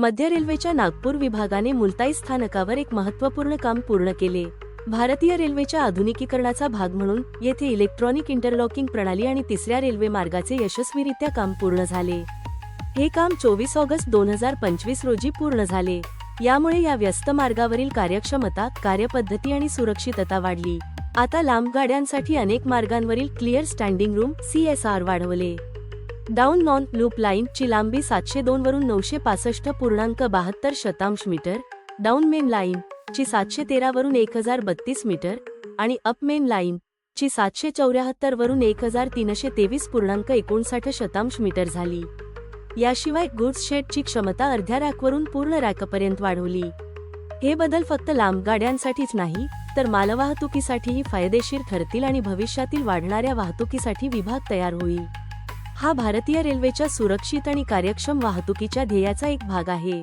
मध्य रेल्वेच्या नागपूर विभागाने मुलताई स्थानकावर एक महत्त्वपूर्ण काम पूर्ण केले. भारतीय रेल्वेच्या आधुनिकीकरणाचा भाग म्हणून येथे इलेक्ट्रॉनिक इंटरलॉकिंग प्रणाली आणि तिसऱ्या रेल्वे मार्गाचे यशस्वीरित्या काम पूर्ण झाले. हे काम चोवीस ऑगस्ट दोन हजार पंचवीस रोजी पूर्ण झाले. यामुळे या व्यस्त मार्गावरील कार्यक्षमता कार्यपद्धती आणि सुरक्षितता वाढली. आता लांब गाड्यांसाठी अनेक मार्गांवरील क्लिअर स्टँडिंग रूम सीएसआर वाढवले. डाऊन नॉन लूप लाईन ची लांबी सातशे दोन वरून नऊशे पासष्ट पूर्णांक बहात्तर शतांश मीटर डाऊन मेन लाईन ची सातशे तेरा वरून एक हजार बत्तीस मीटर आणि अप मेन लाईन ची सातशे चौऱ्याहत्तर वरून एक हजार तीनशे तेवीस पूर्णांक एकोणसाठ शतांश मीटर झाली. याशिवाय गुड्स शेडची क्षमता अर्ध्या रॅकवरून पूर्ण रॅकपर्यंत वाढवली. हे बदल फक्त लांब गाड्यांसाठीच नाही तर मालवाहतुकीसाठीही फायदेशीर ठरतील आणि भविष्यातील वाढणाऱ्या वाहतुकीसाठी विभाग तयार होईल. हा भारतीय रेल्वेच्या सुरक्षित आणि कार्यक्षम वाहतुकीच्या ध्येयाचा एक भाग आहे.